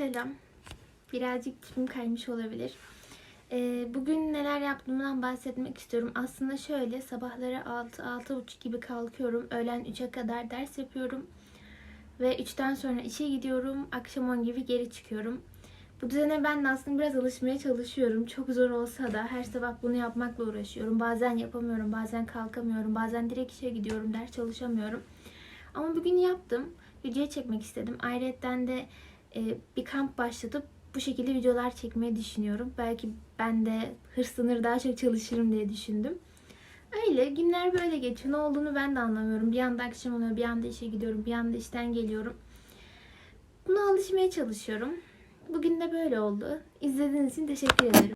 Selam. Birazcık tipim kaymış olabilir. Ee, bugün neler yaptığımdan bahsetmek istiyorum. Aslında şöyle sabahları 6-6.30 gibi kalkıyorum. Öğlen 3'e kadar ders yapıyorum. Ve 3'ten sonra işe gidiyorum. Akşam 10 gibi geri çıkıyorum. Bu düzene ben de aslında biraz alışmaya çalışıyorum. Çok zor olsa da her sabah bunu yapmakla uğraşıyorum. Bazen yapamıyorum, bazen kalkamıyorum, bazen direkt işe gidiyorum, ders çalışamıyorum. Ama bugün yaptım. Videoya çekmek istedim. Ayrıca de e, bir kamp başlatıp bu şekilde videolar çekmeyi düşünüyorum. Belki ben de hırslanır daha çok çalışırım diye düşündüm. Öyle günler böyle geçiyor. Ne olduğunu ben de anlamıyorum. Bir anda akşam oluyor, bir anda işe gidiyorum, bir anda işten geliyorum. Buna alışmaya çalışıyorum. Bugün de böyle oldu. İzlediğiniz için teşekkür ederim.